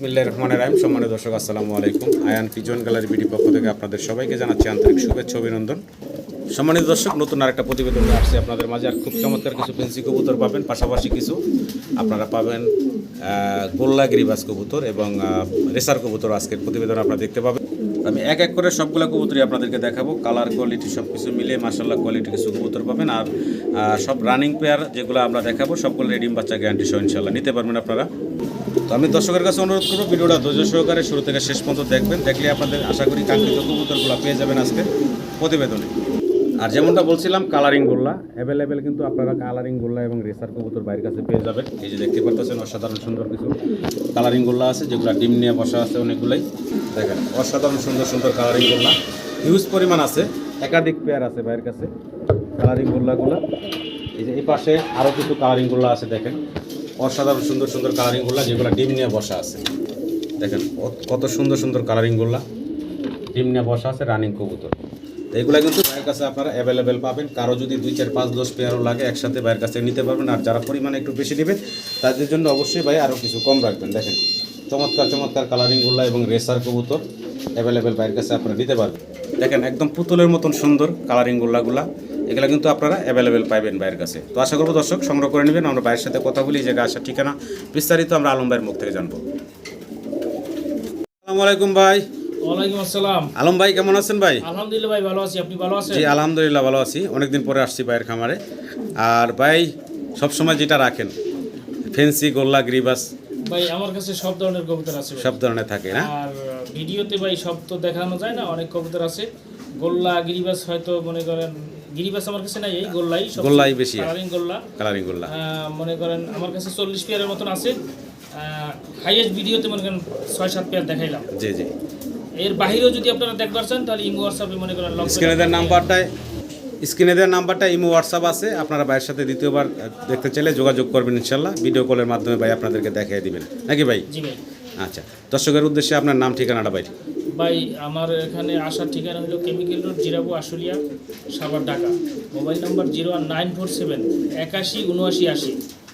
বিসমিল্লাহির রহমানির রহিম। সম্মানিত দর্শক, আসসালামু আলাইকুম। আয়ান পিজন গ্যালারি বিডি পক্ষ থেকে আপনাদের সবাইকে জানাচ্ছি আন্তরিক শুভেচ্ছা, অভিনন্দন। সম্মানিত দর্শক, নতুন আরেকটা প্রতিবেদন আসছে আপনাদের মাঝে। আর খুব চমৎকার কিছু ফেন্সি কবুতর পাবেন। পাশাপাশি কিছু আপনারা পাবেন গোল্লা গিরিবাস কবুতর এবং রেসার কবুতর আজকের প্রতিবেদন আপনারা দেখতে পাবেন। আমি এক এক করে সবগুলো কবুতরই আপনাদেরকে দেখাবো। কালার কোয়ালিটি সব কিছু মিলে মার্শাল্লাহ কোয়ালিটি কিছু কবুতর পাবেন। আর সব রানিং পেয়ার যেগুলো আমরা দেখাবো, সবগুলো রেডিম বাচ্চা গ্যারান্টি সহ ইনশাল্লাহ নিতে পারবেন আপনারা। তো আমি দর্শকের কাছে অনুরোধ করব, ভিডিওটা ধৈর্য সহকারে শুরু থেকে শেষ পর্যন্ত দেখবেন। দেখলে আপনাদের আশা করি কাঙ্ক্ষিত কবুতরগুলো পেয়ে যাবেন আজকে প্রতিবেদনে। আর যেমনটা বলছিলাম কালারিং গোল্লা। অ্যাভেলেবেল কিন্তু আপনারা কালারিং গোল্লা এবং রেসার কবুতর বাইরের কাছে পেয়ে যাবেন। এই যে দেখতে পাচ্ছেন, অসাধারণ সুন্দর কিছু কালারিং গোল্লা আছে, যেগুলো ডিম নিয়ে বসা আছে অনেকগুলাই। দেখেন, অসাধারণ সুন্দর সুন্দর কালারিং গোল্লা। হিউজ পরিমাণ আছে, একাধিক পেয়ার আছে বাইরের কাছে কালারিং গোল্লাগুলো। এই যে এই পাশে আরও কিছু কালারিং গোল্লা আছে, দেখেন। অসাধারণ সুন্দর সুন্দর কালারিং গোল্লা যেগুলো ডিম নিয়ে বসা আছে। দেখেন, কত- সুন্দর সুন্দর কালারিং গোল্লা। ডিম নিয়ে বসা আছে রানিং কবুতর। এগুলো কিন্তু ভাইয়ের কাছে আপনারা অ্যাভেলেবেল পাবেন। কারও যদি দুই, চার, পাঁচ, দশ পেয়ারও লাগে, একসাথে ভাইয়ের কাছে নিতে পারবেন। আর যারা পরিমাণে একটু বেশি নেবেন, তাদের জন্য অবশ্যই ভাই আরও কিছু কম রাখবেন। দেখেন, চমৎকার চমৎকার কালারিং গোল্লা এবং রেসার কবুতর অ্যাভেলেবেল ভাইয়ের কাছে আপনারা নিতে পারবেন। দেখেন, একদম পুতুলের মতন সুন্দর কালারিং গোল্লাগুলা এগুলো কিন্তু আপনারা অ্যাভেলেবেল পাইবেন ভাইয়ের কাছে। তো আশা করব দর্শক, সংগ্রহ করে নেবেন। আমরা ভাইয়ের সাথে কথা বলি জায়গায় আসার ঠিকানা বিস্তারিত আমরা আলম ভাইয়ের মুখ থেকে জানব। আসসালামু আলাইকুম ভাই। ওয়ালাইকুম আসসালাম। আলম ভাই কেমন আছেন ভাই? আলহামদুলিল্লাহ ভাই ভালো আছি। আপনি ভালো আছেন? জি আলহামদুলিল্লাহ ভালো আছি। অনেকদিন পরে আসছি ভাইয়ের খামারে। আর ভাই সবসময় যেটা রাখেন ফেন্সি গোল্লা গ্রিবাস ভাই আমার কাছে সব ধরনের কবুতর আছে সব ধরনের থাকে না? আর ভিডিওতে ভাই সব তো দেখানো যায় না অনেক কবুতর আছে। গোল্লা গিরিবাস হয়তো মনে করেন গিরিবাস আমার কাছে নাই এই গোল্লাই সব গোল্লাই বেশি। কালারিং গোল্লা। কালারিং গোল্লা। মনে করেন আমার কাছে চল্লিশ পেয়ারের মতন আছে। হাইয়েস্ট ভিডিওতে মনে করেন ছয় সাত পেয়ার দেখাইলাম। জি জি। এর বাইরেও যদি আপনারা দেখবার চান তাহলে ইমো হোয়াটসঅ্যাপে মনে করেন লক স্ক্রিনে দেওয়ার নাম্বারটায় স্ক্রিনে দেওয়ার নাম্বারটা ইমো হোয়াটসঅ্যাপ আছে আপনারা ভাইয়ের সাথে দ্বিতীয়বার দেখতে চাইলে যোগাযোগ করবেন ইনশাল্লাহ ভিডিও কলের মাধ্যমে ভাই আপনাদেরকে দেখিয়ে দিবেন। নাকি ভাই? জি ভাই। আচ্ছা দর্শকের উদ্দেশ্যে আপনার নাম ঠিকানাটা ভাই। ভাই আমার এখানে আসার ঠিকানা হলো chemical road Jirabo Ashulia Savar Dhaka. Mobile number zero one nine four seven একাশি উনআশি আশি।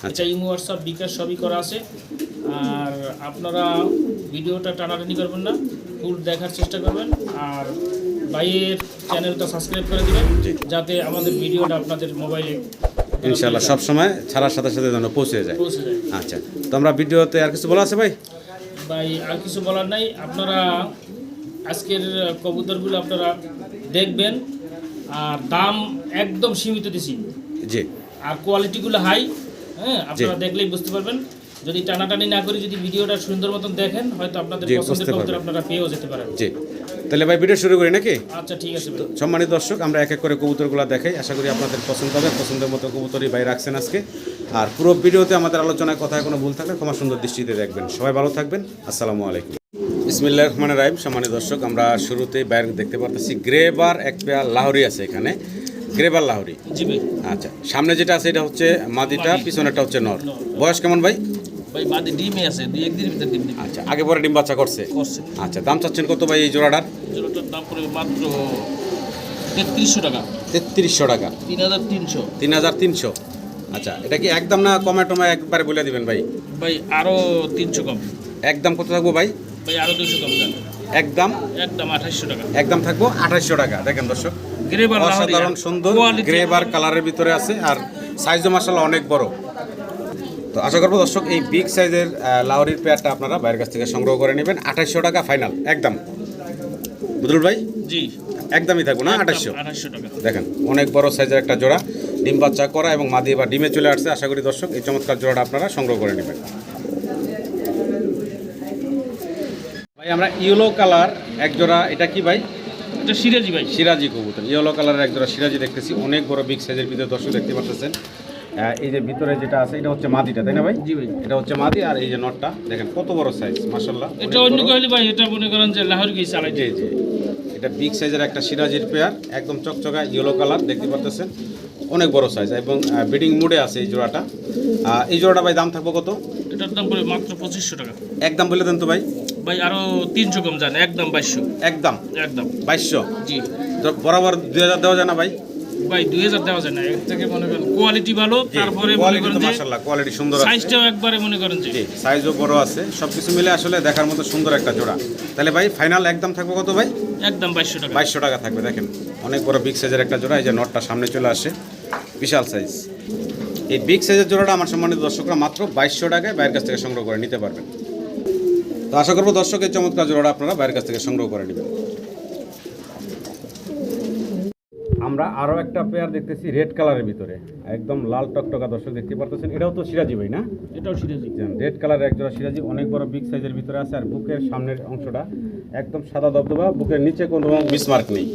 এটা ইমো হোয়াটসঅ্যাপ বিকাশ সবই করা আছে। আর আপনারা ভিডিওটা টানাটানি করবেন না। ফুল দেখার চেষ্টা করবেন। আর ভাইয়ের চ্যানেলটা সাবস্ক্রাইব করে দিবেন যাতে আমাদের ভিডিওটা আপনাদের মোবাইলে ইনশাল্লাহ সবসময় ছাড়ার সাথে সাথে যেন পৌঁছে যায়। পৌঁছে যায়। আচ্ছা তো আমরা ভিডিওতে আর কিছু বলা আছে ভাই? ভাই আর কিছু বলার নাই। আপনারা আজকের কবুতরগুলো আপনারা দেখবেন। আর দাম একদম সীমিত দিছি। জি। আর কোয়ালিটিগুলো হাই হ্যাঁ? আপনারা দেখলেই বুঝতে পারবেন। যদি টানাটানি না করে যদি ভিডিওটা সুন্দর মতন দেখেন হয়তো আপনাদের পছন্দের কবুতর আপনারা পেয়েও যেতে পারেন। জি। তাহলে ভাই ভিডিও শুরু করি নাকি? আচ্ছা ঠিক আছে সম্মানিত দর্শক আমরা এক এক করে কবুতরগুলো দেখাই। আশা করি আপনাদের পছন্দ হবে পছন্দের মতো কবুতরই ভাই রাখছেন আজকে। আর পুরো ভিডিওতে আমাদের আলোচনায় কথায় কোনো ভুল থাকলে ক্ষমা সুন্দর দৃষ্টিতে দেখবেন। সবাই ভালো থাকবেন। আসসালামু আলাইকুম। ইসমিল্লা রহমান রাহিম। সম্মানিত দর্শক আমরা শুরুতেই বাইরে দেখতে পারতেছি গ্রেবার এক পেয়ার লাহরি আছে এখানে। গ্রেবার লাহরি। আচ্ছা সামনে যেটা আছে এটা হচ্ছে মাদিটা পিছনেরটা হচ্ছে নর। বয়স কেমন ভাই? ভাই বাদে ডিমে আছে দুই একদিনের ভিতরে ডিম দিবে। আচ্ছা আগে পরে ডিম বাচ্চা করছে? করছে। আচ্ছা দাম চাচ্ছেন কত ভাই এই জোড়াটার? জোড়াটার দাম পড়বে মাত্র তেত্রিশশো টাকা। তেত্রিশশো টাকা। তিন হাজার তিনশো। তিন হাজার তিনশো। আচ্ছা এটা কি একদম না কমে টমে একবারে বলে দিবেন ভাই? ভাই আরও তিনশো কম। একদম কত থাকব ভাই? ভাই আরও দুশো কম দেন একদম? একদম আঠাশশো টাকা। একদম থাকব আঠাশশো টাকা। দেখেন দর্শক গ্রেবার অসাধারণ সুন্দর গ্রে বার কালারের ভিতরে আছে আর সাইজও মাসাল্লাহ অনেক বড়। তো আশা করব দর্শক এই বিগ সাইজের লাউরির পেয়ারটা আপনারা বাইরের কাছ থেকে সংগ্রহ করে নেবেন। আঠাশশো টাকা ফাইনাল একদম। বুদরুল ভাই? জি। একদমই থাকব না? আঠাশশো দেখেন অনেক বড় সাইজের একটা জোড়া ডিম বাচ্চা করা এবং মাদি বা ডিমে চলে আসছে। আশা করি দর্শক এই চমৎকার জোড়াটা আপনারা সংগ্রহ করে নেবেন। ভাই আমরা ইয়েলো কালার এক জোড়া এটা কি ভাই? এটা সিরাজি ভাই। সিরাজি কবুতর। ইয়েলো কালারের এক জোড়া সিরাজি দেখতেছি। অনেক বড় বিগ সাইজের ভিতরে দর্শক দেখতে পাচ্ছেন। এই যে ভিতরে যেটা আছে এটা হচ্ছে মাদিটা তাই না ভাই? জি ভাই। এটা হচ্ছে মাদি আর এই যে নটটা দেখেন কত বড় সাইজ মাসাল্লাহ এটা অন্য কহলি ভাই এটা মনে করেন যে লাহোর গিয়ে চালাই জি জি। এটা বিগ সাইজের একটা সিরাজির পেয়ার একদম চকচকা ইয়েলো কালার দেখতে পাচ্ছেন অনেক বড় সাইজ এবং বিডিং মুডে আছে এই জোড়াটা। এই জোড়াটা ভাই দাম থাকব কত? এটার দাম পড়বে মাত্র পঁচিশশো টাকা। একদম বলে দেন তো ভাই। ভাই আরও তিনশো কম যান একদম বাইশশো। একদম। একদম। বাইশশো? জি। তো বরাবর দুই হাজার দেওয়া যায় না ভাই? ভাই দুই হাজার দেওয়া যায় না। এর থেকে মনে করেন কোয়ালিটি ভালো তারপরে মনে করেন যে মাশাআল্লাহ কোয়ালিটি সুন্দর আছে। সাইজটাও একবারে মনে করেন যে সাইজও বড় আছে। সবকিছু মিলে আসলে দেখার মতো সুন্দর একটা জোড়া। তাহলে ভাই ফাইনাল একদম থাকবে কত ভাই? একদম বাইশশো টাকা। বাইশশো টাকা থাকবে দেখেন। অনেক বড় বিগ সাইজের একটা জোড়া এই যে নটটা সামনে চলে আসে। বিশাল সাইজ এই বিগ সাইজের জোড়াটা আমার সম্মানিত দর্শকরা মাত্র বাইশশো টাকায় বাইরের কাছ থেকে সংগ্রহ করে নিতে পারবেন। তো আশা করব দর্শকের চমৎকার জোড়াটা আপনারা বাইরের কাছ থেকে সংগ্রহ করে নেবেন। আমরা আরও একটা পেয়ার দেখতেছি রেড কালারের ভিতরে। একদম লাল টকটকা দর্শক দেখতে পারতেছেন। এটাও তো সিরাজি ভাই না? এটাও সিরাজি। রেড কালারের একজোড়া সিরাজি অনেক বড় বিগ সাইজের ভিতরে আছে আর বুকের সামনের অংশটা একদম সাদা দবদবা বুকের নিচে কোনো মিসমার্ক নেই।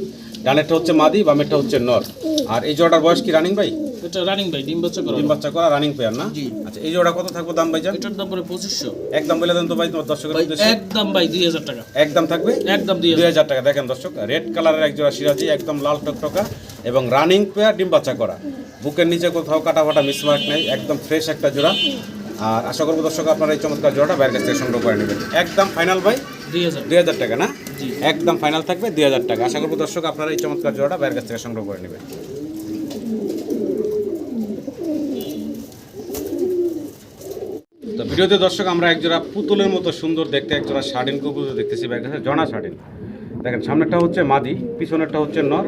ডানেরটা হচ্ছে মাদি বামেরটা হচ্ছে নর। আর এই জোড়াটার বয়স কি রানিং ভাই? এটা রানিং ভাই ডিম বাচ্চা করা তিন বাচ্চা করা রানিং পেয়ার না? জি। আচ্ছা এই জোড়া কত থাকবে দাম ভাই এটার দাম পড়ে পঁচিশশো। একদম বলে দেন তো ভাই তোমার দর্শকের উদ্দেশ্যে। একদম ভাই দুই হাজার টাকা। একদম থাকবে? একদম দুই দুই হাজার। হাজার টাকা দেখেন দর্শক রেড কালারের এক জোড়া সিরাজি একদম লাল টকটকা এবং রানিং পেয়ার ডিম বাচ্চা করা। বুকের নিচে কোথাও কাটা ফাটা মিসমার্ক নেই একদম ফ্রেশ একটা জোড়া। আর আশা করব দর্শক আপনারা এই চমৎকার জোড়াটা বাইরের কাছ থেকে সংগ্রহ করে নেবেন। একদম ফাইনাল ভাই? দুই হাজার। দুই হাজার টাকা না? একদম ফাইনাল থাকবে দুই হাজার টাকা। আশা করব দর্শক আপনারা এই চমৎকার জোড়াটা বাইরের কাছ থেকে সংগ্রহ করে নেবেন। তো ভিডিওতে দর্শক আমরা একজোড়া পুতুলের মতো সুন্দর দেখতে একজোড়া শার্টিন কবুতর দেখতেছি বাইরের কাছে জনা শার্টিন দেখেন সামনেরটা হচ্ছে মাদি পিছনেরটা হচ্ছে নর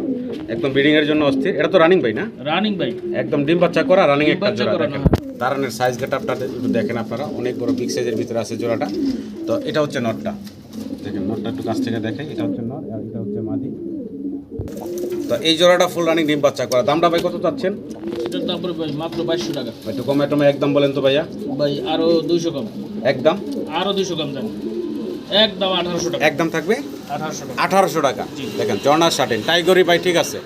একদম ব্রিডিং এর জন্য অস্থির। এটা তো রানিং ভাই না? রানিং ভাই একদম ডিম বাচ্চা করা রানিং একটা জোড়া করা, দেখেন। দাঁড়ানোর সাইজ গেটআপটা একটু দেখেন আপনারা অনেক বড় বিগ সাইজের ভিতরে আছে জোড়াটা। তো এটা হচ্ছে নটটা দেখেন নটটা একটু কাছ থেকে দেখাই এটা হচ্ছে নট আর এটা হচ্ছে মাদি। তো এই জোড়াটা ফুল রানিং ডিম বাচ্চা করা। দামটা ভাই কত চাচ্ছেন? এটার দাম পড়ে ভাই মাত্র বাইশশো টাকা। একটু কমে টমে একদম বলেন তো ভাইয়া। ভাই আরও দুইশো কম। একদম? আরও দুইশো কম দেন। একদম আঠারোশো টাকা। একদম থাকবে? আঠারোশো টাকা। আঠারোশো টাকা। দেখেন জর্নার শার্টেন। টাই করি ভাই ঠিক আছে।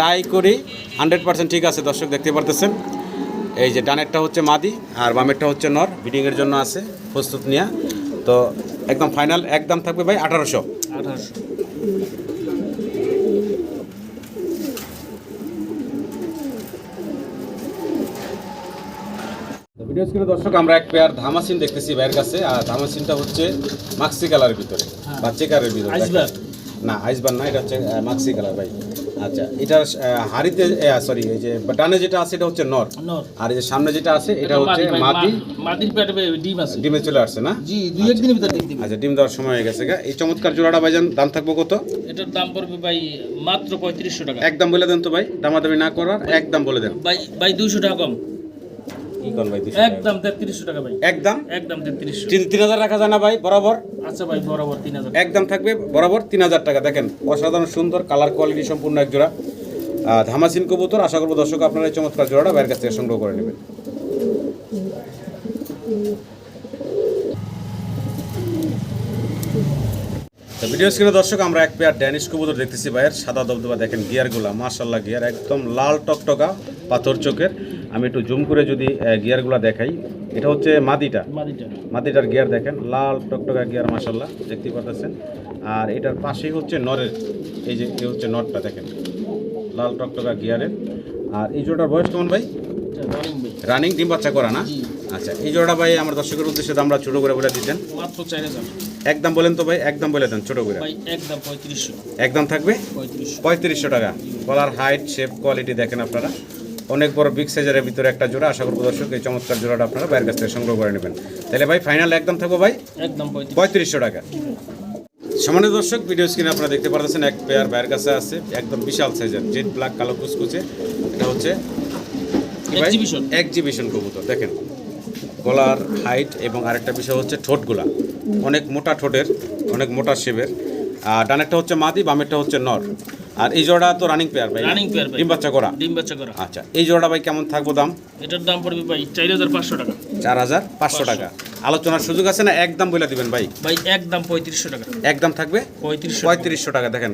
টাই করি হান্ড্রেড পার্সেন্ট ঠিক আছে দর্শক দেখতে পারতেছেন। এই যে ডানেরটা হচ্ছে মাদি আর বামেরটা হচ্ছে নর। বিডিংয়ের জন্য আছে প্রস্তুত নেওয়া তো একদম ফাইনাল একদম থাকবে ভাই আঠারোশো। আঠারোশো। ভিডিও স্ক্রিনে দর্শক আমরা এক পেয়ার ধামাসিন দেখতেছি ভাইয়ের কাছে আর ধামাসিনটা হচ্ছে মাক্সি কালারের ভিতরে বা চেকারের ভিতরে না আইসবার না এটা হচ্ছে মাক্সি কালার ভাই। আচ্ছা হাড়িতে সরি এই যে ডানে যেটা আছে এটা হচ্ছে নর। আর এই যে সামনে যেটা আছে এটা হচ্ছে মাদি মাদির পেটে ডিম আছে। ডিমে চলে আসছে না? জি দুই ভিতরে ডিম দিবে। আচ্ছা ডিম দেওয়ার সময় হয়ে গেছে। এই চমৎকার জোড়াটা ভাইজান দাম থাকব কত? এটার দাম পড়বে ভাই মাত্র পঁয়ত্রিশশো টাকা। একদম বলে দেন তো ভাই দামাদামি না করার একদম বলে দেন। ভাই ভাই দুইশো টাকা কম। কি কোন ভাই একদম তেত্রিশশো টাকা ভাই। একদম? একদম রাখা যায় না ভাই বরাবর? আচ্ছা ভাই বরাবর একদম থাকবে বরাবর তিন হাজার টাকা। দেখেন অসাধারণ সুন্দর কালার কোয়ালিটি সম্পূর্ণ এক জোড়া। ধামাসিন কবুতর আশা করব দর্শক আপনারা এই চমৎকার জোড়াটা বাইরের কাছ থেকে সংগ্রহ করে নেবেন। তো ভিডিও স্ক্রিনে দর্শক আমরা এক পেয়ার ড্যানিশ কবুতর দেখতেছি ভাইয়ের সাদা দবদবা দেখেন গিয়ারগুলা মাশাল্লাহ গিয়ার একদম লাল টকটকা পাথর চোখের। আমি একটু জুম করে যদি গিয়ারগুলা দেখাই এটা হচ্ছে মাদিটা। মাদিটার গিয়ার দেখেন লাল টকটকা গিয়ার মাসাল্লাহ দেখতে পাচ্ছেন আর এটার পাশেই হচ্ছে নরের এই যে এই হচ্ছে নটটা দেখেন। লাল টকটকা গিয়ারের আর এই জোড়াটার বয়স কেমন ভাই? রানিং ডিম বাচ্চা করা না। আচ্ছা এই জোড়াটা ভাই আমার দর্শকের উদ্দেশ্যে আমরা ছোটো করে বলে দিতেন। মাত্র চার হাজার। একদম বলেন তো ভাই একদম বলে দেন ছোটো করে। একদম পঁয়ত্রিশশো। একদম থাকবে? পঁয়ত্রিশশো। টাকা। গলার হাইট শেপ কোয়ালিটি দেখেন আপনারা। অনেক বড় বিগ সাইজের ভিতরে একটা জোড়া আশা করব দর্শক এই চমৎকার জোড়াটা আপনারা বাইরের কাছ থেকে সংগ্রহ করে নেবেন। তাহলে ভাই ফাইনাল একদম থাকব ভাই? একদম পঁয়ত্রিশশো টাকা। সামান্য দর্শক ভিডিও স্ক্রিনে আপনারা দেখতে পারতেছেন এক পেয়ার বাইরের কাছে আছে একদম বিশাল সাইজের জেড ব্ল্যাক কালো কুচকুচে। এটা হচ্ছে। এক্সিবিশন কবুতর দেখেন। গলার হাইট এবং আরেকটা বিষয় হচ্ছে ঠোঁটগুলা। অনেক মোটা ঠোঁটের অনেক মোটা শেপের আর ডানেরটা হচ্ছে মাদি বামেরটা হচ্ছে নর। আর এই জোড়া তো রানিং পেয়ার ভাই? Running pair ভাই। ডিম বাচ্চা করা? ডিম বাচ্চা করা। আচ্ছা এই জোড়া ভাই কেমন থাকব দাম? এটার দাম পড়বে ভাই চার হাজার পাঁচশো টাকা। চার হাজার পাঁচশো টাকা। আলোচনার সুযোগ আছে না? একদম বলে দিবেন ভাই। ভাই একদম পঁয়ত্রিশশো টাকা। একদম থাকবে? পঁয়ত্রিশশো পঁয়ত্রিশশো টাকা দেখেন।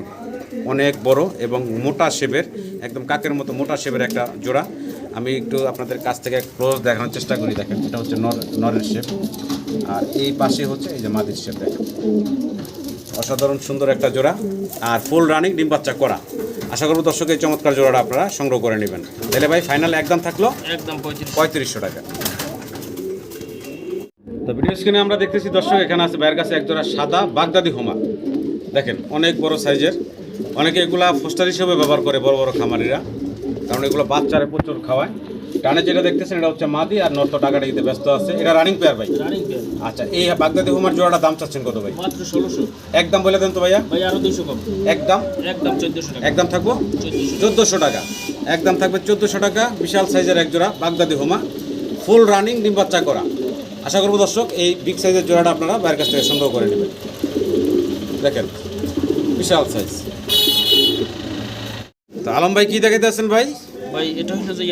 অনেক বড় এবং মোটা শেপের একদম কাকের মতো মোটা শেপের একটা জোড়া। আমি একটু আপনাদের কাছ থেকে ক্লোজ দেখানোর চেষ্টা করি। দেখেন এটা হচ্ছে নর নরের শেপ আর এই পাশে হচ্ছে এই যে মাদির শেপ দেখেন। অসাধারণ সুন্দর একটা জোড়া। আর ফুল রানিং ডিম বাচ্চা করা। আশা করব দর্শক এই চমৎকার জোড়াটা আপনারা সংগ্রহ করে নেবেন। তাহলে ভাই ফাইনাল একদম থাকল? একদম পঁয়ত্রিশশো টাকা। তো ভিডিও স্ক্রিনে আমরা দেখতেছি দর্শক এখানে আছে ভাইয়ের কাছে একজোড়া সাদা বাগদাদি হোমা। দেখেন অনেক বড় সাইজের অনেকে এগুলা ফোস্টার হিসেবে ব্যবহার করে বড় বড় খামারিরা। কারণ এগুলো বাচ্চারা প্রচুর খাওয়ায়। ডানে যেটা দেখতেছেন এটা হচ্ছে মাদি আর নর্থ টাকাটা দিতে ব্যস্ত আছে। এটা রানিং পেয়ার ভাই। আচ্ছা এই বাগদাদি হুমার জোড়াটা দাম চাচ্ছেন কত ভাই? মাত্র ষোলোশো। একদম বলে দেন তো ভাইয়া। ভাই আরও দুইশো কম। একদম? একদম চোদ্দশো টাকা। একদম থাকব? চোদ্দশো। টাকা। একদম থাকবে চোদ্দোশো টাকা। বিশাল সাইজের এক জোড়া বাগদাদি হুমা। ফুল রানিং ডিম বাচ্চা করা। আশা করব দর্শক এই বিগ সাইজের জোড়াটা আপনারা বাইরের কাছ থেকে সংগ্রহ করে নেবেন। দেখেন বিশাল সাইজ তো আলম ভাই কি দেখাইতে আছেন ভাই? ভাই এটা হচ্ছে যে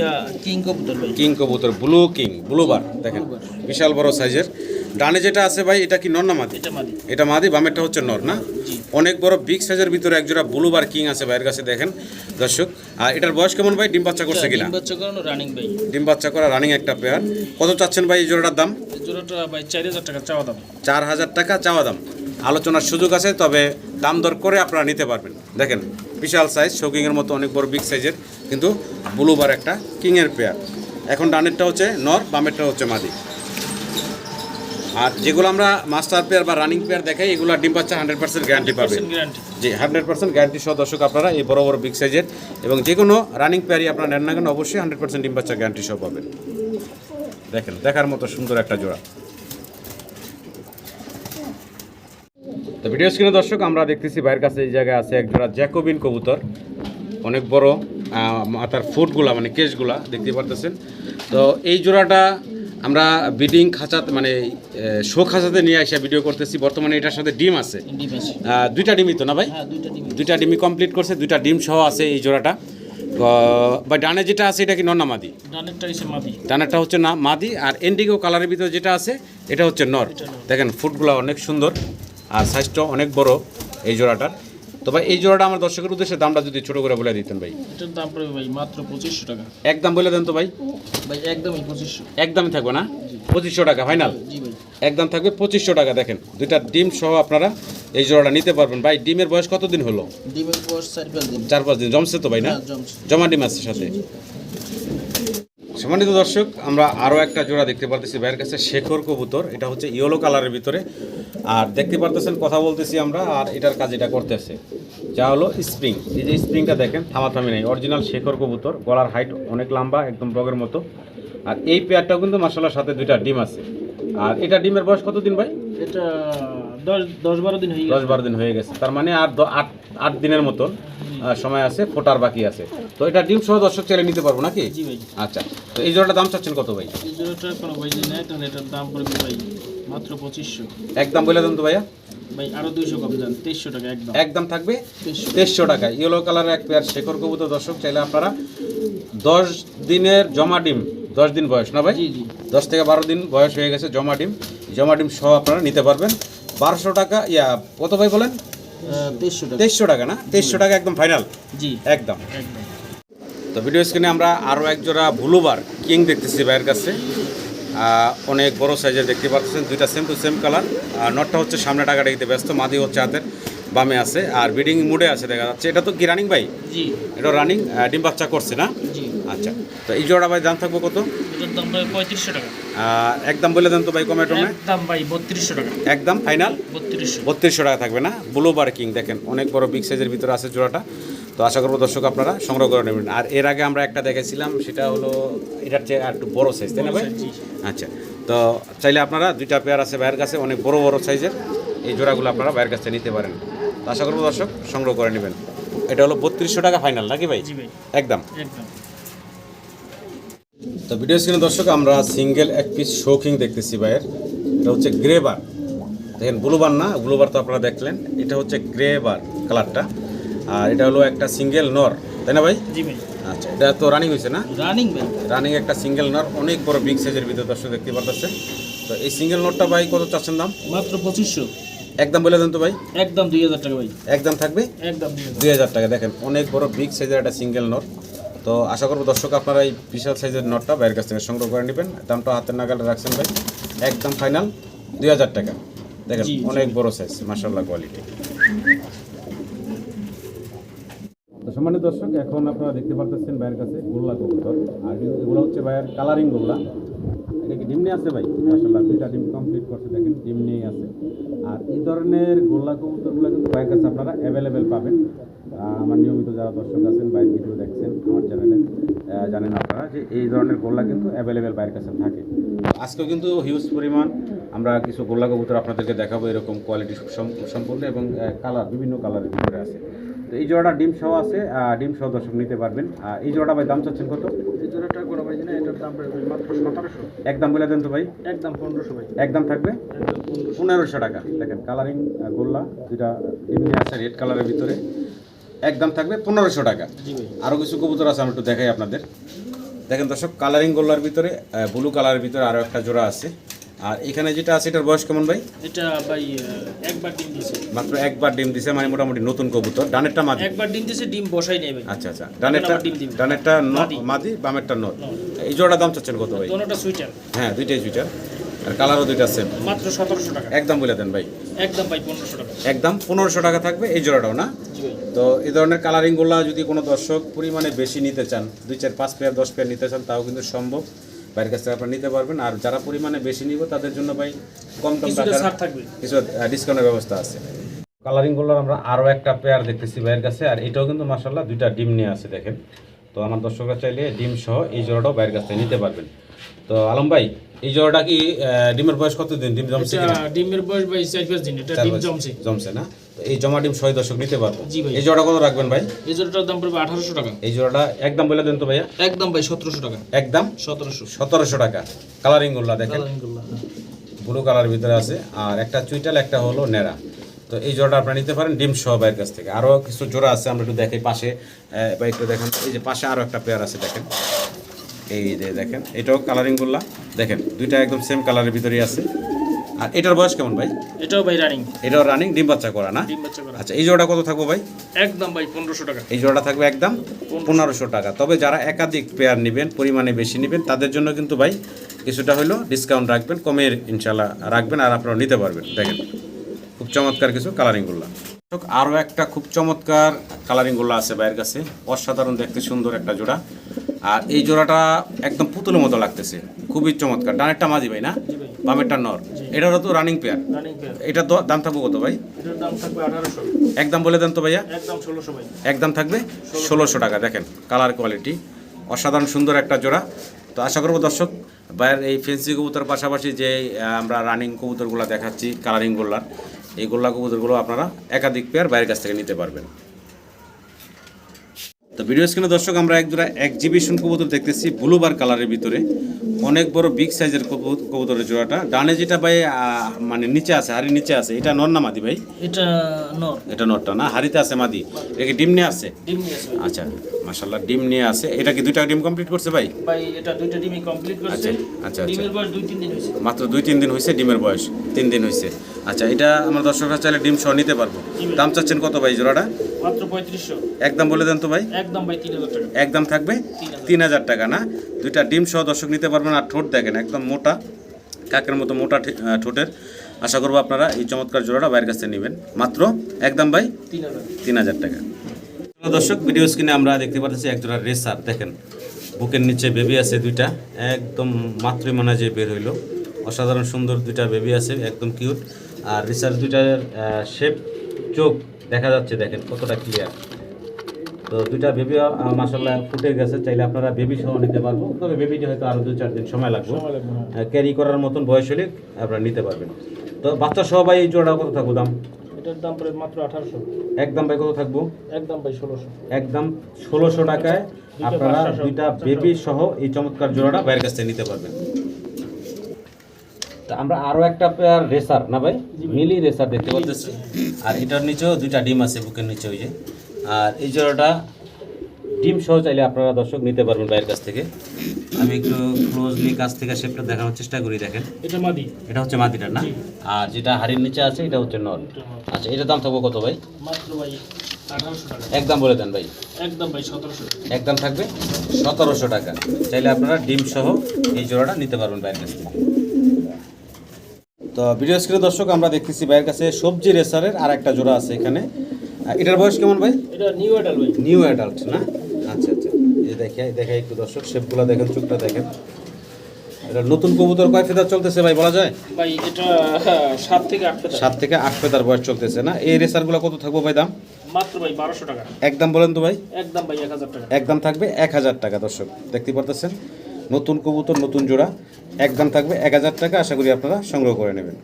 কিং কবুতর ভাই। কিং কবুতর ব্লু কিং ব্লুবার দেখেন বিশাল বড় সাইজের। ডানে যেটা আছে ভাই এটা কি নর না মাদি? এটা মাদি। এটা মাদি বামেরটা হচ্ছে নর না? অনেক বড় বিগ সাইজের ভিতরে একজোড়া ব্লুবার কিং আছে ভাইয়ের কাছে দেখেন দর্শক। আর এটার বয়স কেমন ভাই? ডিম বাচ্চা করছে কিনা? ডিম বাচ্চা করানো রানিং ভাই। ডিম বাচ্চা করা রানিং একটা পেয়ার কত চাচ্ছেন ভাই এই জোড়াটার দাম? জোড়াটা ভাই চার হাজার টাকা চাওয়া দাম। চার হাজার টাকা চাওয়া দাম। আলোচনার সুযোগ আছে তবে দাম দর করে আপনারা নিতে পারবেন। দেখেন বিশাল সাইজ শৌকিংয়ের মতো অনেক বড় বিগ সাইজের কিন্তু ব্লুবার একটা কিংয়ের পেয়ার এখন ডানেরটা হচ্ছে নর বামেরটা হচ্ছে মাদি। আর যেগুলো আমরা মাস্টার পেয়ার বা রানিং পেয়ার দেখাই এগুলো ডিম বাচ্চা হান্ড্রেড পার্সেন্ট গ্যারান্টি পাবেন গ্যারান্টি জি হান্ড্রেড পার্সেন্ট গ্যারান্টি সহ দর্শক আপনারা এই বড় বড় বিগ সাইজের এবং যে কোনো রানিং পেয়ারই আপনারা নেন না কেন অবশ্যই হান্ড্রেড পার্সেন্ট ডিম বাচ্চা গ্যারান্টি সহ পাবেন। দেখেন দেখার মতো সুন্দর একটা জোড়া। তো ভিডিও স্ক্রিনে দর্শক আমরা দেখতেছি বাইরের কাছে এই জায়গায় আছে এক জোড়া জ্যাকোবিন কবুতর। অনেক বড় মাথার ফুটগুলা মানে কেশগুলা দেখতে পারতেছেন। তো এই জোড়াটা আমরা বিডিং খাঁচাতে মানে শো খাঁচাতে নিয়ে এসে ভিডিও করতেছি। বর্তমানে এটার সাথে ডিম আছে। দুইটা ডিমই তো না ভাই? হ্যাঁ দুইটা ডিম ডিমই কমপ্লিট করছে দুইটা ডিম সহ আছে এই জোড়াটা। বা ডানে যেটা আছে এটা কি নর না মাদি? ডানেরটা মাদি। ডানেরটা হচ্ছে না মাদি আর এন্ডিগো কালারের ভিতরে যেটা আছে এটা হচ্ছে নর। দেখেন ফুটগুলো অনেক সুন্দর। আর সাইজটা অনেক বড় এই জোড়াটার। তো ভাই এই জোড়াটা আমার দর্শকের উদ্দেশ্যে দামটা যদি ছোট করে বলে দিতেন ভাই। এটার দাম পড়বে ভাই মাত্র পঁচিশশো টাকা। একদম বলে দেন তো ভাই। ভাই একদমই পঁচিশশো। একদমই থাকবে না? পঁচিশশো টাকা ফাইনাল জি ভাই। একদম থাকবে পঁচিশশো টাকা দেখেন। দুইটা ডিম সহ আপনারা এই জোড়াটা নিতে পারবেন। ভাই ডিমের বয়স কতদিন হলো? ডিমের বয়স চার পাঁচ দিন। চার পাঁচ দিন। জমছে তো ভাই না? হ্যাঁ, জমছে। জমা ডিম আছে সাথে। সম্মানিত দর্শক আমরা আরও একটা জোড়া দেখতে পারতেছি ভাইয়ের কাছে শেখর কবুতর। এটা হচ্ছে ইয়েলো কালারের ভিতরে। আর দেখতে পারতেছেন কথা বলতেছি আমরা আর এটার কাজ এটা করতেছে যা হলো স্প্রিং। এই যে স্প্রিংটা দেখেন থামাথামি নেই। অরিজিনাল শেখর কবুতর গলার হাইট অনেক লম্বা একদম বগের মতো। আর এই পেয়ারটাও কিন্তু মাসাল্লার সাথে দুইটা ডিম আছে। আর এটা ডিমের বয়স কতদিন ভাই? এটা দশ দশ বারো দিন হয়ে দশ বারো দিন হয়ে গেছে। তার মানে আর আট আট দিনের মতন। সময় আছে ফোটার বাকি আছে। তো এটা ডিম সহ দর্শক চাইলে নিতে পারব নাকি? আচ্ছা তো এই জোড়াটা দাম চাচ্ছেন কত ভাই? এই জোড়াটার কোনো ভাই যদি নেয় তাহলে এটার দাম পড়বে ভাই মাত্র পঁচিশশো। একদম বলে দেন তো ভাইয়া। ভাই আরও দুইশো কম যান তেইশশো টাকা একদম। একদম থাকবে? তেইশশো। টাকা ইয়েলো কালারের এক পেয়ার শেখর কবুতর দর্শক চাইলে আপনারা দশ দিনের জমা ডিম দশ দিন বয়স না ভাই? দশ থেকে বারো দিন বয়স হয়ে গেছে জমা ডিম। জমা ডিম সহ আপনারা নিতে পারবেন। বারোশো টাকা ইয়া কত ভাই বলেন? তেইশশো টাকা। না? তেইশশো টাকা একদম ফাইনাল জি। একদম। তো ভিডিও স্ক্রিনে আমরা আরও এক জোড়া ব্লুবার কিং দেখতেছি ভাইয়ের কাছে। অনেক বড় সাইজের দেখতে পাচ্ছেন দুইটা সেম টু সেম কালার আর নটটা হচ্ছে সামনে টাকা দিতে ব্যস্ত মাদি হচ্ছে হাতের বামে আছে। আর বিডিং মুডে আছে দেখা যাচ্ছে। এটা তো কি রানিং ভাই? জি। এটা রানিং ডিম বাচ্চা করছে না? আচ্ছা। তো এই জোড়া ভাই দাম থাকব কত? পঁয়ত্রিশশো টাকা। একদম বলে দেন তো ভাই কমে টমে একদম ভাই বত্রিশশো টাকা। একদম ফাইনাল? বত্রিশশো। বত্রিশশো টাকা থাকবে না? ব্লুবার কিং দেখেন অনেক বড় বিগ সাইজের ভিতরে আছে জোড়াটা। তো আশা করব দর্শক আপনারা সংগ্রহ করে নেবেন। আর এর আগে আমরা একটা দেখেছিলাম সেটা হলো এটার চেয়ে একটু বড় সাইজ তাই না ভাই? আচ্ছা তো চাইলে আপনারা দুইটা পেয়ার আছে ভাইয়ের কাছে অনেক বড় বড় সাইজের এই জোড়াগুলো আপনারা ভাইয়ের কাছে নিতে পারেন। তো আশা করব দর্শক সংগ্রহ করে নেবেন। এটা হলো বত্রিশশো টাকা ফাইনাল নাকি ভাই? ভাই। একদম। একদম। তো ভিডিও স্ক্রিনে দর্শক আমরা সিঙ্গেল এক পিস শৌকিং দেখতেছি ভাইয়ের। এটা হচ্ছে গ্রে বার দেখেন ব্লুবার না ব্লুবার তো আপনারা দেখলেন। এটা হচ্ছে গ্রে বার কালারটা আর এটা হলো একটা সিঙ্গেল নর তাই না ভাই? জি ভাই। আচ্ছা এটা তো রানিং হয়েছে না? রানিং ভাই। রানিং একটা সিঙ্গেল নর অনেক বড় বিগ সাইজের ভিতরে দর্শক দেখতে পাচ্ছেন তো এই সিঙ্গেল নটটা ভাই কত চাচ্ছেন দাম? মাত্র পঁচিশশো। একদম বলে দেন তো ভাই। একদম দুই হাজার টাকা ভাই। একদম থাকবে? একদম দুই হাজার। টাকা। দেখেন অনেক বড় বিগ সাইজের একটা সিঙ্গেল নট তো আশা করব দর্শক আপনারা এই বিশাল সাইজের নটটা বাইরের কাছ থেকে সংগ্রহ করে নেবেন। দামটা হাতের নাগালে রাখছেন ভাই। একদম ফাইনাল দুই হাজার টাকা। দেখেন। অনেক বড় সাইজ মার্শাল্লাহ কোয়ালিটি তো সম্মানিত দর্শক এখন আপনারা দেখতে পারতেছেন ভাইয়ের কাছে গোল্লা কবুতর। আর এগুলো হচ্ছে ভাইয়ের কালারিং গোল্লা। এটা কি ডিম নিয়ে আছে ভাই? মার্শাল্লাহ দুইটা ডিম কমপ্লিট করছে দেখেন ডিম নিয়ে আছে। আর এই ধরনের গোল্লা কবুতরগুলো কিন্তু ভাইয়ের কাছে আপনারা অ্যাভেলেবেল পাবেন। আমার নিয়মিত যারা দর্শক আছেন বাইরের ভিডিও দেখছেন আমার চ্যানেলে জানেন আপনারা যে এই ধরনের গোল্লা কিন্তু অ্যাভেলেবেল বাইরের কাছে থাকে। আজকেও কিন্তু হিউজ পরিমাণ আমরা কিছু গোল্লা কবুতর আপনাদেরকে দেখাবো এরকম কোয়ালিটি সম্পূর্ণ এবং কালার বিভিন্ন কালারের ভিতরে আছে। তো এই জোড়াটা ডিম সহ আছে ডিম সহ দর্শক নিতে পারবেন। আর এই জোড়াটা ভাই দাম চাচ্ছেন কত? এই জোড়াটা কোনো ভাই না এটার দাম পড়বে মাত্র সতেরোশো। একদম বলে দেন তো ভাই। একদম পনেরোশো ভাই। একদম থাকবে? পনেরোশো। পনেরোশো টাকা। দেখেন কালারিং গোল্লা যেটা এমনি আছে রেড কালারের ভিতরে। একদম থাকবে পনেরোশো টাকা। আরও কিছু কবুতর আছে আমি একটু দেখাই আপনাদের। দেখেন দর্শক কালারিং গোল্লার ভিতরে ব্লু কালারের ভিতরে আরও একটা জোড়া আছে। আর এখানে যেটা আছে এটার বয়স কেমন ভাই? এটা ভাই একবার ডিম দিছে। মাত্র একবার ডিম দিছে মানে মোটামুটি নতুন কবুতর। ডানেরটা মাদি? একবার ডিম দিছে ডিম বসাই ভাই। আচ্ছা আচ্ছা। ডানেরটা। ডানেরটা মাদি। বামেরটা নর। এই জোড়া দাম চাচ্ছেন কত ভাই? দোনোটা সুইটার হ্যাঁ দুইটাই দুইটা আর কালারও দুইটা সেম মাত্র সতেরোশো টাকা। একদম বলে দেন ভাই। একদম ভাই পনেরোশো টাকা। একদম পনেরোশো টাকা থাকবে এই জোড়াটাও না? তো এই ধরনের কালারিং কালারিংগুলো যদি কোনো দর্শক পরিমাণে বেশি নিতে চান দুই চার পাঁচ পেয়ার দশ পেয়ার নিতে চান তাও কিন্তু সম্ভব। বাইরের কাছ থেকে আপনারা নিতে পারবেন। আর যারা পরিমাণে বেশি নিব তাদের জন্য ভাই কম কম ছাড় থাকবে। কিছু ডিসকাউন্টের ব্যবস্থা আছে। কালারিং কালারিংগুলোর আমরা আরও একটা পেয়ার দেখতেছি বাইরের কাছে আর এটাও কিন্তু মাসাল্লাহ দুইটা ডিম নিয়ে আছে দেখেন। তো আমার দর্শকরা চাইলে ডিম সহ এই জোড়াটাও বাইরের কাছ থেকে নিতে পারবেন। তো আলম ভাই এই জোড়াটা কি ডিমের বয়স কতদিন? ডিম জমছে ডিমের বয়স ভাই চার পাঁচ দিন এটা ডিম জমছে। জমছে না? এই জমা ডিম ছয় দর্শক নিতে পারব। এই জোড়া কত রাখবেন ভাই? এই জোড়াটার দাম পড়বে আঠারোশো টাকা। এই জোড়াটা একদম বলে দেন তো ভাইয়া। একদম ভাই সতেরোশো টাকা। একদম? সতেরোশো। সতেরোশো টাকা। কালারিংগুলা দেখেন। ব্লু কালার ভিতরে আছে। আর একটা চুইটাল একটা হলো নেড়া। তো এই জোড়াটা আপনারা নিতে পারেন ডিম সহ ভাইয়ের কাছ থেকে। আরও কিছু জোড়া আছে আমরা একটু দেখি পাশে। বা একটু দেখেন। এই যে পাশে আরও একটা পেয়ার আছে দেখেন। এই যে দেখেন এটাও কালারিংগুলা দেখেন দুইটা একদম সেম কালারের ভিতরেই আছে। আর এটার বয়স কেমন ভাই? এটাও ভাই রানিং এটাও রানিং ডিম বাচ্চা করা না? ডিম বাচ্চা করা। আচ্ছা এই জোড়াটা কত থাকব ভাই? একদম ভাই পনেরোশো টাকা। এই জোড়া থাকবে একদম পনেরোশো। টাকা। তবে যারা একাধিক পেয়ার নেবেন পরিমাণে বেশি নেবেন তাদের জন্য কিন্তু ভাই কিছুটা হলেও ডিসকাউন্ট রাখবেন কমের ইনশাল্লাহ রাখবেন আর আপনারা নিতে পারবেন। দেখেন খুব চমৎকার কিছু কালারিংগুলো আরও একটা খুব চমৎকার কালারিংগুলো আছে বাইরের কাছে। অসাধারণ দেখতে সুন্দর একটা জোড়া। আর এই জোড়াটা একদম পুতুলের মতো লাগতেছে। খুবই চমৎকার। ডানেরটা মাঝি ভাই না? বামেরটা নর। এটারও তো রানিং পেয়ার এটা তো দাম থাকব কত ভাই? একদম বলে দেন তো ভাইয়া। একদম থাকবে ষোলোশো টাকা। দেখেন কালার কোয়ালিটি অসাধারণ সুন্দর একটা জোড়া। তো আশা করব দর্শক বাইরের এই ফেন্সি কবুতর পাশাপাশি যে আমরা রানিং কবুতরগুলো দেখাচ্ছি কালারিং গোল্লার এই গোল্লা কবুতরগুলো আপনারা একাধিক পেয়ার বাইরের কাছ থেকে নিতে পারবেন। তো ভিডিও স্ক্রিনে দর্শক আমরা এক জোড়া এক্সিবিশন কবুতর দেখতেছি ব্লুবার কালারের ভিতরে। অনেক বড় বিগ সাইজের কবু- কবুতরের জোড়াটা। ডানে যেটা ভাই মানে নিচে আছে হাড়ির নিচে আছে এটা নর না মাদি ভাই? এটা নর। এটা নরটা না? হাড়িতে আছে মাদি? এটা কি ডিম নিয়ে আছে ডিম নিয়ে আচ্ছা মাশাল্লাহ ডিম নিয়ে আছে এটা কি দুইটা ডিম কমপ্লিট করছে ভাই? ভাই এটা দুইটা ডিমই কমপ্লিট করছে। আচ্ছা, আচ্ছা, আচ্ছা। ডিমের বয়স দুই তিন দিন হয়েছে। মাত্র দুই তিন দিন হয়েছে ডিমের বয়স তিন দিন হয়েছে। আচ্ছা এটা আমার দর্শকরা চাইলে ডিম সহ নিতে পারব। দাম চাচ্ছেন কত ভাই জোড়াটা? মাত্র পঁয়ত্রিশশো। একদম বলে দেন তো ভাই। একদম ভাই তিন হাজার টাকা। একদম থাকবে? তিন হাজার। টাকা না? দুইটা ডিম সহ দর্শক নিতে পারবেন আর ঠোঁট দেখেন একদম মোটা কাকের মতো মোটা ঠোঁটের। আশা করব আপনারা এই চমৎকার জোড়াটা বাইরের কাছে নেবেন। মাত্র একদম ভাই? তিন হাজার। টাকা। দর্শক ভিডিও স্ক্রিনে আমরা দেখতে পাচ্ছি একজোড়া রেসার দেখেন। বুকের নিচে বেবি আছে দুইটা একদম মাতৃ মনে যে বের হইল। অসাধারণ সুন্দর দুইটা বেবি আছে একদম কিউট। আর রেসার দুইটার শেপ চোখ দেখা যাচ্ছে দেখেন কতটা ক্লিয়ার তো দুইটা বেবি মাসাল্লাহ ফুটে গেছে চাইলে আপনারা বেবি সহ নিতে পারব। তবে বেবিটি হয়তো আরও দু চার দিন সময় লাগবে। ক্যারি করার মতন বয়স হলে আপনারা নিতে পারবেন। তো বাচ্চা সহ ভাই এই জোড়া কত থাকব দাম? এটার দাম পড়ে মাত্র আঠারোশো। একদম ভাই কত থাকব? একদম ভাই ষোলোশো। একদম ষোলোশো টাকায় আপনারা দুইটা বেবি সহ। এই চমৎকার জোড়াটা বাইরের কাছ থেকে নিতে পারবেন। তা আমরা আরও একটা পেয়ার রেসার না ভাই? মিলি রেসার দেখতে পাচ্ছি। আর এটার নিচেও দুইটা ডিম আছে বুকের নিচে ওই যে। আর এই জোড়াটা ডিম সহ চাইলে আপনারা দর্শক নিতে পারবেন বাইরের কাছ থেকে। আমি একটু ক্লোজলি কাছ থেকে শেপটা দেখানোর চেষ্টা করি দেখেন। এটা মাদি। এটা হচ্ছে মাদিটা না? আর যেটা হাড়ির নিচে আছে এটা হচ্ছে নর আচ্ছা এটার দাম থাকব কত ভাই? মাত্র ভাই একদম বলে দেন ভাই। একদম ভাই সতেরোশো একদম থাকবে সতেরোশো টাকা। চাইলে আপনারা ডিম সহ এই জোড়াটা নিতে পারবেন বাইরের কাছ থেকে। তো ভিডিও স্ক্রিনে দর্শক আমরা দেখতেছি ভাইয়ের কাছে সবজি রেসারের আর একটা জোড়া আছে এখানে। এটার বয়স কেমন ভাই? এটা নিউ অ্যাডাল ভাই। নিউ অ্যাডাল্ট না? আচ্ছা আচ্ছা। এই দেখে দেখাই একটু দর্শক শেপগুলো দেখেন চোখটা দেখেন। এটা নতুন কবুতর কয় ফেদার চলতেছে ভাই বলা যায়? ভাই এটা হ্যাঁ, সাত থেকে আট ফেদার। সাত থেকে আট ফেদার বয়স চলতেছে না? এই রেসারগুলো কত থাকব ভাই দাম? মাত্র ভাই বারোশো টাকা। একদম বলেন তো ভাই। একদম ভাই এক হাজার টাকা। একদম থাকবে এক হাজার টাকা দর্শক। দেখতে পারতেছেন? নতুন কবুতর নতুন জোড়া একদম থাকবে এক হাজার টাকা আশা করি আপনারা সংগ্রহ করে নেবেন।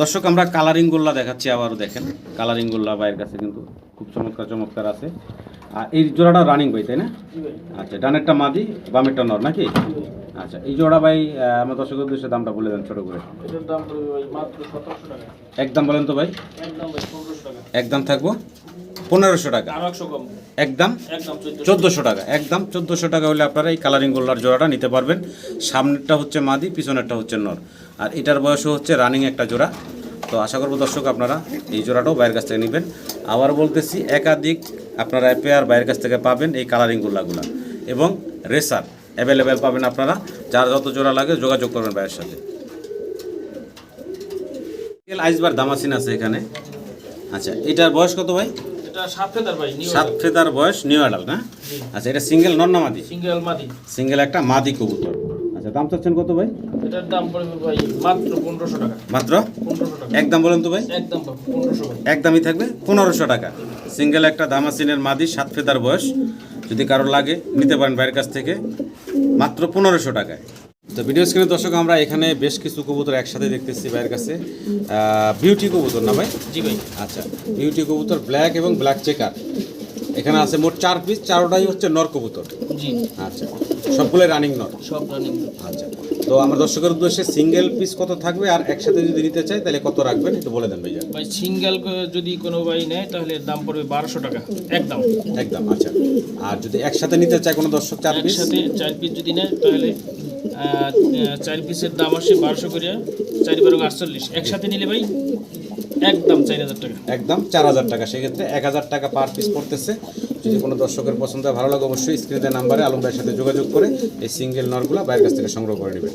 দর্শক আমরা কালারিং গোল্লা দেখাচ্ছি আবারও দেখেন কালারিং গোল্লা ভাইয়ের কাছে কিন্তু খুব চমৎকার চমৎকার আছে। আর এই জোড়াটা রানিং ভাই তাই না? আচ্ছা ডানেরটা মাদি বামেরটা নর নাকি? আচ্ছা এই জোড়া ভাই আমার দর্শকের উদ্দেশ্যে দামটা বলে দেন ছোট করে। একদম বলেন তো ভাই। একদম থাকব? পনেরোশো টাকা। একদম? চোদ্দোশো। টাকা। একদম চোদ্দোশো টাকা হলে আপনারা এই কালারিং গোল্লার জোড়াটা নিতে পারবেন। সামনেরটা হচ্ছে মাদি পিছনেরটা হচ্ছে নর। আর এটার বয়সও হচ্ছে রানিং একটা জোড়া। তো আশা করব দর্শক আপনারা এই জোড়াটাও বাইরের কাছ থেকে নেবেন। আবার বলতেছি একাধিক আপনারা পেয়ার বাইরের কাছ থেকে পাবেন এই কালারিং গোল্লাগুলা। এবং রেসার অ্যাভেলেবেল পাবেন আপনারা। যার যত জোড়া লাগে যোগাযোগ করবেন বাইরের সাথে। আইসবার দামাসিন আছে এখানে। আচ্ছা এটার বয়স কত ভাই? এটা সাত ফেদার ভাই নিউ সাত ফেদার বয়স নিউ অ্যাডাল্ট না? আচ্ছা এটা সিঙ্গেল মাদি? সিঙ্গেল মাদি। সিঙ্গেল একটা মাদি কবুতর। আচ্ছা দাম চাচ্ছেন কত ভাই? এটার দাম পড়বে ভাই মাত্র পনেরোশো টাকা। মাত্র? পনেরোশো টাকা। একদম বলেন তো ভাই। একদম পনেরোশো ভাই। একদমই থাকবে পনেরোশো টাকা। সিঙ্গেল একটা দামাসিনের মাদি সাত ফেদার বয়স। যদি কারোর লাগে নিতে পারেন বাইরের কাছ থেকে। মাত্র পনেরোশো টাকায়। তো ভিডিও স্ক্রিনে দর্শক আমরা এখানে বেশ কিছু কবুতর একসাথে দেখতেছি ভাইয়ের কাছে। বিউটি কবুতর না ভাই? জি ভাই। আচ্ছা বিউটি কবুতর ব্ল্যাক এবং ব্ল্যাক চেকার এখানে আছে মোট চার পিস চারোটাই হচ্ছে নর কবুতর। জি। আচ্ছা সবগুলোই রানিং নর। সব রানিং আচ্ছা তো আমার দর্শকের উদ্দেশ্যে সিঙ্গেল পিস কত থাকবে আর একসাথে যদি নিতে চাই তাহলে কত রাখবেন একটু বলে দেন ভাইয়া। ভাই সিঙ্গেল যদি কোনো ভাই নেয় তাহলে দাম পড়বে বারোশো টাকা একদম। একদম আচ্ছা। আর যদি একসাথে নিতে চায় কোনো দর্শক চার পিস একসাথে চার পিস যদি নেয় তাহলে চার পিসের দাম আসে বারোশো করে, চার বারো আটচল্লিশ। একসাথে নিলে ভাই একদম চার হাজার টাকা। একদম চার হাজার টাকা। সেক্ষেত্রে এক হাজার টাকা পার পিস পড়তেছে। যদি কোনো দর্শকের পছন্দ ভালো লাগে, অবশ্যই স্ক্রিনের নাম্বারে আলম ভাইয়ের সাথে যোগাযোগ করে এই সিঙ্গেল নরগুলো বাইরের কাছ থেকে সংগ্রহ করে নেবেন।